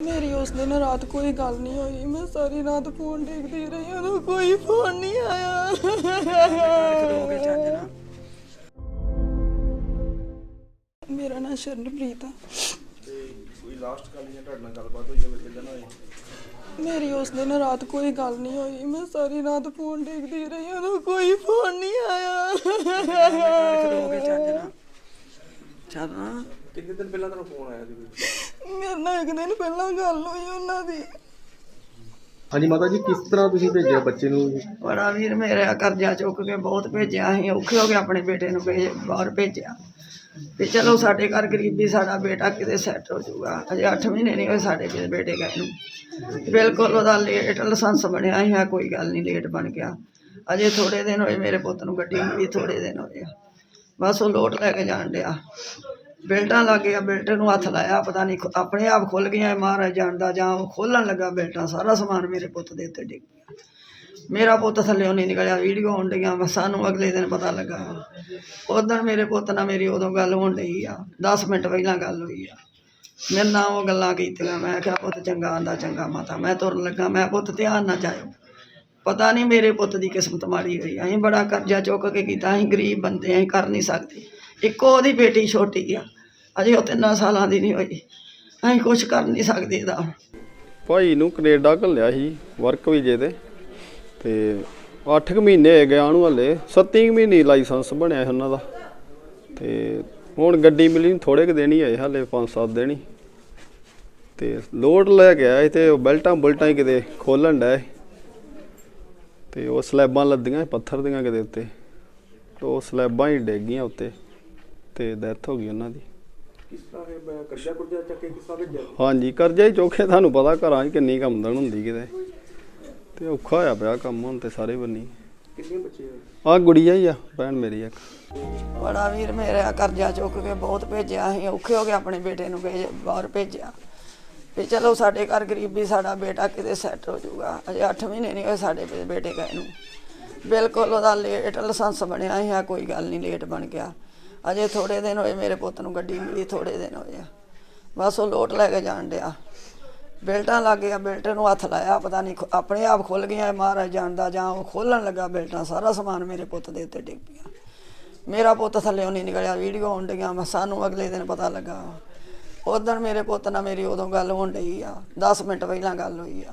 ਮੇਰੀ ਉਸ ਦਿਨ ਰਾਤ ਕੋਈ ਗੱਲ ਨਹੀਂ ਹੋਈ। ਮੈਂ ਸਾਰੀ ਰਾਤ ਫੋਨ ਦੇਖਦੀ ਰਹੀ, ਉਦੋਂ ਕੋਈ ਫੋਨ ਨਹੀਂ ਆਇਆ। ਮੇਰਾ ਨਾਮ ਸ਼ਰਨਪ੍ਰੀਤ ਆ। ਕੋਈ ਲਾਸਟ ਗੱਲ ਜਾਂ ਤੁਹਾਡੇ ਨਾਲ ਗੱਲਬਾਤ ਹੋਈ ਹੋਵੇ ਕਿਦਾਂ ਹੋਈ ਮੇਰੀ ਉਸ ਦਿਨ ਰਾਤ ਕੋਈ ਗੱਲ ਨਹੀਂ ਹੋਈ। ਮੈਂ ਸਾਰੀ ਰਾਤ ਫੋਨ ਦੇਖਦੀ ਰਹੀ, ਉਦੋਂ ਕੋਈ ਫੋਨ ਨਹੀਂ ਆਇਆ। ਚੱਲਣਾ ਕਿੰਨੇ ਦਿਨ ਪਹਿਲਾਂ ਤੁਹਾਨੂੰ ਫੋਨ ਆਇਆ ਸੀ? ਇੱਕ ਦਿਨ ਪਹਿਲਾਂ ਗੱਲ ਹੋਈ ਉਹਨਾਂ ਦੀ। ਹਾਂਜੀ ਮਾਤਾ ਜੀ ਕਿਸ ਤਰ੍ਹਾਂ ਤੁਸੀਂ ਭੇਜਿਆ ਬੱਚੇ ਨੂੰ? ਬੜਾ ਵੀਰ ਮੇਰਾ ਕਰਜ਼ਾ ਚੁੱਕ ਕੇ ਬਹੁਤ ਭੇਜਿਆ ਅਸੀਂ ਔਖੇ ਹੋ ਗਏ ਆਪਣੇ ਬੇਟੇ ਨੂੰ ਭੇਜ ਬਾਹਰ ਭੇਜਿਆ। ਵੀ ਚਲੋ ਸਾਡੇ ਘਰ ਗਰੀਬੀ ਸਾਡਾ ਬੇਟਾ ਕਿਤੇ ਸੈੱਟ ਹੋ ਜਾਊਗਾ। ਅਜੇ 8 ਮਹੀਨੇ ਨਹੀਂ ਹੋਏ ਸਾਡੇ ਕਿਸੇ ਬੇਟੇ ਗਏ ਨੂੰ। ਬਿਲਕੁਲ ਉਹਦਾ ਲੇਟ ਲਾਇਸੈਂਸ ਬਣਿਆ ਹੀ ਆ ਕੋਈ ਗੱਲ ਨਹੀਂ ਲੇਟ ਬਣ ਗਿਆ। ਅਜੇ ਥੋੜੇ ਦਿਨ ਹੋਏ ਮੇਰੇ ਪੁੱਤ ਨੂੰ ਗੱਡੀ ਮਿਲੀ ਥੋੜੇ ਦਿਨ ਹੋਏ ਬਸ ਉਹ ਲੋਟ ਲੈ ਕੇ ਜਾਣ ਡਿਆ। ਬੈਲਟਾਂ ਲੱਗ ਗਿਆ ਬੈਲਟ ਨੂੰ ਹੱਥ ਲਾਇਆ, ਪਤਾ ਨਹੀਂ ਆਪਣੇ ਆਪ ਖੁੱਲ ਗਿਆ ਇਹ ਮਹਾਰਾਜ ਜਾਣਦਾ, ਜਾਂ ਉਹ ਖੋਲਣ ਲੱਗਾ ਬੈਲਟਾਂ, ਸਾਰਾ ਸਮਾਨ ਮੇਰੇ ਪੁੱਤ ਦੇ ਉੱਤੇ ਡਿੱਗ ਗਿਆ। ਮੇਰਾ ਪੁੱਤ ਥੱਲੇ ਨਹੀਂ ਨਿਕਲਿਆ, ਵੀਡੀਓ ਆਉਣ ਡਈਆਂ ਸਾਨੂੰ ਅਗਲੇ ਦਿਨ ਪਤਾ ਲੱਗਾ। ਉਦੋਂ ਮੇਰੇ ਪੁੱਤ ਨਾਲ ਮੇਰੀ ਉਦੋਂ ਗੱਲ ਹੋਣ ਲਈ ਆ 10 ਮਿੰਟ ਪਹਿਲਾਂ ਗੱਲ ਹੋਈ ਆ। ਮੇਰੇ ਨਾਲ ਉਹ ਗੱਲਾਂ ਕੀਤੀਆਂ, ਮੈਂ ਕਿਹਾ, ਪੁੱਤ ਚੰਗਾ ਆਂਦਾ, ਚੰਗਾ ਮਾਤਾ, ਮੈਂ ਤੁਰਨ ਲੱਗਾ, ਮੈਂ ਪੁੱਤ ਧਿਆਨ ਨਾ ਜਾਇਓ। ਪਤਾ ਨਹੀਂ ਮੇਰੇ ਪੁੱਤ ਦੀ ਕਿਸਮਤ ਮਾੜੀ ਹੋਈ ਅਸੀਂ ਬੜਾ ਕਰਜ਼ਾ ਚੁੱਕ ਕੇ ਕੀਤਾ, ਅਸੀਂ ਗਰੀਬ ਬੰਦੇ ਅਸੀਂ ਕਰ ਨਹੀਂ ਸਕਦੇ। ਇੱਕੋ ਉਹਦੀ ਬੇਟੀ ਛੋਟੀ ਆ। ਅਜੇ ਉਹ ਤਿੰਨਾਂ ਸਾਲਾਂ ਦੀ ਨਹੀਂ ਹੋਈ। ਅਸੀਂ ਕੁਝ ਕਰ ਨਹੀਂ ਸਕਦੇ ਇਹਦਾ। ਭਾਈ ਨੂੰ ਕੈਨੇਡਾ ਘੱਲਿਆ ਸੀ ਵਰਕ ਵੀਜੇ ਤੇ। ਤੇ 8 ਕੁ ਮਹੀਨੇ ਹੋਏ ਗਿਆ ਨੂੰ ਹਲੇ। 7 ਮਹੀਨੇ ਲਾਇਸੈਂਸ ਬਣਿਆ ਸੀ ਉਹਨਾਂ ਦਾ। ਤੇ ਹੁਣ ਗੱਡੀ ਮਿਲੀ ਨੂੰ ਥੋੜੇ ਕੁ ਦਿਨ ਹੀ ਹੋਏ ਹਲੇ 5-7 ਦਿਨ ਹੀ। ਤੇ ਲੋਡ ਲੈ ਕੇ ਆਇਆ ਸੀ ਤੇ ਉਹ ਬੈਲਟਾਂ ਬੁਲਟਾਂ ਹੀ ਕਿਤੇ ਖੋਲਣ ਡਿਆ ਸੀ। ਤੇ ਉਹ ਸਲੈਬਾਂ ਲੱਦੀਆਂ ਪੱਥਰ ਦੀਆਂ ਕਿਤੇ ਉੱਤੇ। ਤੇ ਉਹ ਸਲੈਬਾਂ ਹੀ ਡਿੱਗ ਗਈਆਂ ਉੱਤੇ। ਤੇ ਡੈਥ ਹੋ ਗਈ ਉਹਨਾਂ ਦੀ। ਕਿਸ ਤਰ੍ਹਾਂ ਦੇ ਮੈਂ ਕਰਜ਼ਾ ਕੁਰਜ਼ਾ ਚੱਕ ਕੇ ਕਿਸ ਤਰ੍ਹਾਂ ਭੇਜਿਆ? ਹਾਂਜੀ ਕਰਜ਼ਾ ਹੀ ਚੋਖੇ ਤੁਹਾਨੂੰ ਪਤਾ ਘਰਾਂ 'ਚ ਕਿੰਨੀ ਕਮਦਨ ਹੁੰਦੀ ਕਿਤੇ। ਤੇ ਔਖਾ ਹੋਇਆ ਪਿਆ ਕੰਮ ਹੁਣ ਤੇ ਸਾਰੇ ਬੰਨੀ। ਕਿੰਨੇ ਬੱਚੇ ਆਹ ਗੁੜੀਆ ਹੀ ਆ ਭੈਣ ਮੇਰੀ ਇੱਕ। ਬੜਾ ਵੀਰ ਮੇਰਾ ਕਰਜ਼ਾ ਚੁੱਕ ਕੇ ਬਹੁਤ ਭੇਜਿਆ ਅਸੀਂ ਔਖੇ ਹੋ ਗਏ ਆਪਣੇ ਬੇਟੇ ਨੂੰ ਭੇਜ ਬਾਹਰ ਭੇਜਿਆ। ਵੀ ਚਲੋ ਸਾਡੇ ਘਰ ਗਰੀਬੀ ਸਾਡਾ ਬੇਟਾ ਕਿਤੇ ਸੈੱਟ ਹੋ ਜਾਊਗਾ। ਅਜੇ 8 ਮਹੀਨੇ ਨਹੀਂ ਹੋਏ ਸਾਡੇ ਬੇਟੇ ਗਏ ਨੂੰ। ਬਿਲਕੁਲ ਉਹਦਾ ਲੇਟ ਲਾਇਸੈਂਸ ਬਣਿਆ ਹੀ ਆ ਕੋਈ ਗੱਲ ਨਹੀਂ ਲੇਟ ਬਣ ਗਿਆ। ਅਜੇ ਥੋੜੇ ਦਿਨ ਹੋਏ ਮੇਰੇ ਪੁੱਤ ਨੂੰ ਗੱਡੀ ਮਿਲੀ ਥੋੜੇ ਦਿਨ ਹੋਏ ਆ। ਬਸ ਉਹ ਲੋਟ ਲੈ ਕੇ ਜਾਣ ਡਿਆ। ਬੈਲਟਾਂ ਲੱਗ ਗਿਆ ਬੈਲਟ ਨੂੰ ਹੱਥ ਲਾਇਆ, ਪਤਾ ਨਹੀਂ ਆਪਣੇ ਆਪ ਖੁੱਲ ਗਿਆ ਇਹ ਮਹਾਰਾਜ ਜਾਣਦਾ, ਜਾਂ ਉਹ ਖੋਲਣ ਲੱਗਾ ਬੈਲਟਾਂ, ਸਾਰਾ ਸਮਾਨ ਮੇਰੇ ਪੁੱਤ ਦੇ ਉੱਤੇ ਡਿੱਗ ਪਿਆ ਮੇਰਾ ਪੁੱਤ ਥੱਲੇ ਨਹੀਂ ਨਿਕਲਿਆ, ਵੀਡੀਓ ਆਉਣ ਡਈਆਂ ਬਸ ਸਾਨੂੰ ਅਗਲੇ ਦਿਨ ਪਤਾ ਲੱਗਾ। ਉਦੋਂ ਮੇਰੇ ਪੁੱਤ ਨਾਲ ਮੇਰੀ ਉਦੋਂ ਗੱਲ ਹੋਣ ਡਈ ਆ 10 ਮਿੰਟ ਪਹਿਲਾਂ ਗੱਲ ਹੋਈ ਆ।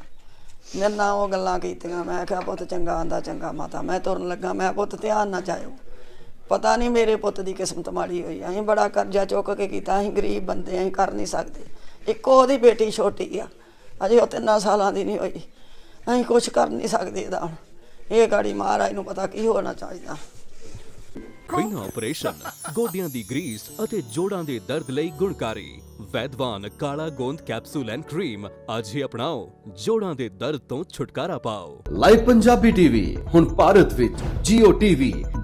ਮੇਰੇ ਨਾਲ ਉਹ ਗੱਲਾਂ ਕੀਤੀਆਂ, ਮੈਂ ਕਿਹਾ, ਪੁੱਤ ਚੰਗਾ ਆਂਦਾ, ਚੰਗਾ ਮਾਤਾ, ਮੈਂ ਤੁਰਨ ਲੱਗਾ, ਮੈਂ ਪੁੱਤ ਧਿਆਨ ਨਾ ਜਾਇਓ। ਪਤਾ ਨਹੀਂ ਮੇਰੇ ਪੁੱਤ ਦੀ ਕਿਸਮਤ ਮਾੜੀ ਹੋਈ। ਅਸੀਂ ਬੜਾ ਕਰਜ਼ਾ ਚੁੱਕ ਕੇ ਕੀਤਾ। ਅਸੀਂ ਗਰੀਬ ਬੰਦੇ ਅਸੀਂ ਕਰ ਨਹੀਂ ਸਕਦੇ। ਇੱਕੋ ਉਹਦੀ ਬੇਟੀ ਛੋਟੀ ਆ। ਅਜੇ ਉਹ ਤਿੰਨਾਂ ਸਾਲਾਂ ਦੀ ਨਹੀਂ ਹੋਈ। ਅਸੀਂ ਕੁਝ ਕਰ ਨਹੀਂ ਸਕਦੇ ਇਹਦਾ ਹੁਣ। ਇਹ ਗਾੜੀ ਮਹਾਰਾਜ ਨੂੰ ਪਤਾ ਕੀ ਹੋਣਾ ਚਾਹੀਦਾ। ਬਿਨਾਂ ਆਪਰੇਸ਼ਨ ਗੋਡਿਆਂ ਦੀ ਗਰੀਸ ਅਤੇ ਜੋੜਾਂ ਦੇ ਦਰਦ ਲਈ ਗੁਣਕਾਰੀ। ਵੈਦਵਾਨ ਕਾਲਾ ਗੋਂਦ ਕੈਪਸੂਲ ਐਂਡ ਕਰੀਮ ਅੱਜ ਹੀ ਅਪਣਾਓ। ਜੋੜਾਂ ਦੇ ਦਰਦ ਤੋਂ ਛੁਟਕਾਰਾ ਪਾਓ। ਲਾਈਵ ਪੰਜਾਬੀ ਟੀਵੀ ਹੁਣ ਭਾਰਤ ਵਿੱਚ Jio TV,